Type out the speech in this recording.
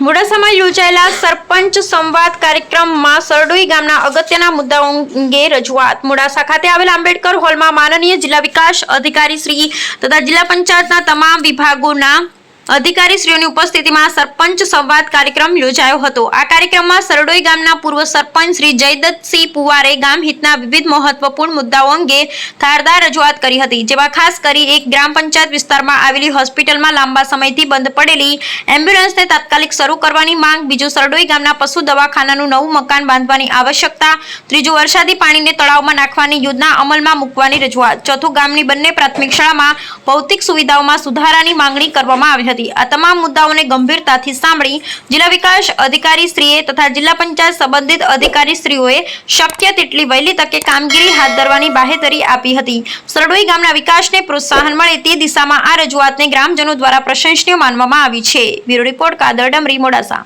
મોડાસામાં યોજાયેલા સરપંચ સંવાદ કાર્યક્રમમાં સરડોઈ ગામના અગત્યના મુદ્દાઓ અંગે રજૂઆત. મોડાસા ખાતે આવેલ આંબેડકર હોલમાં માનનીય જિલ્લા વિકાસ અધિકારી શ્રી તથા જિલ્લા પંચાયતના તમામ વિભાગોના અધિકારી શ્રીઓની ઉપસ્થિતિમાં સરપંચ સંવાદ કાર્યક્રમ યોજાયો હતો. આ કાર્યક્રમમાં સરડોઈ ગામના પૂર્વ સરપંચ શ્રી જયદત્તસિંહ પુવારે ગામ હિતના વિવિધ મહત્વપૂર્ણ મુદ્દાઓ અંગે ધારદાર રજૂઆત કરી હતી, જેમાં ખાસ કરી એક ગ્રામ પંચાયત વિસ્તારમાં આવેલી હોસ્પિટલમાં લાંબા સમયથી બંધ પડેલી એમ્બ્યુલન્સને તાત્કાલિક શરૂ કરવાની માંગ, બીજું સરડોઈ ગામના પશુ દવાખાનાનું નવું મકાન બાંધવાની આવશ્યકતા, ત્રીજું વરસાદી પાણીને તળાવમાં નાખવાની યોજના અમલમાં મૂકવાની રજૂઆત, ચોથું ગામની બંને પ્રાથમિક શાળામાં ભૌતિક સુવિધાઓમાં સુધારાની માંગણી કરવામાં આવી હતી. આ તમામ મુદ્દાઓને ગંભીરતાથી સાંભળી જિલ્લા વિકાસ અધિકારી શ્રીએ તથા જિલ્લા પંચાયત સંબંધિત અધિકારી શ્રીઓએ શક્ય તેટલી વહેલી તકે કામગીરી હાથ ધરવાની બાહેધરી આપી હતી. સરડોઈ ગામના વિકાસને પ્રોત્સાહન મળે તે દિશામાં આ રજૂઆતને ગ્રામજનો દ્વારા પ્રશંસનીય માનવામાં આવી છે. Bureau report Kadar Damri Modasa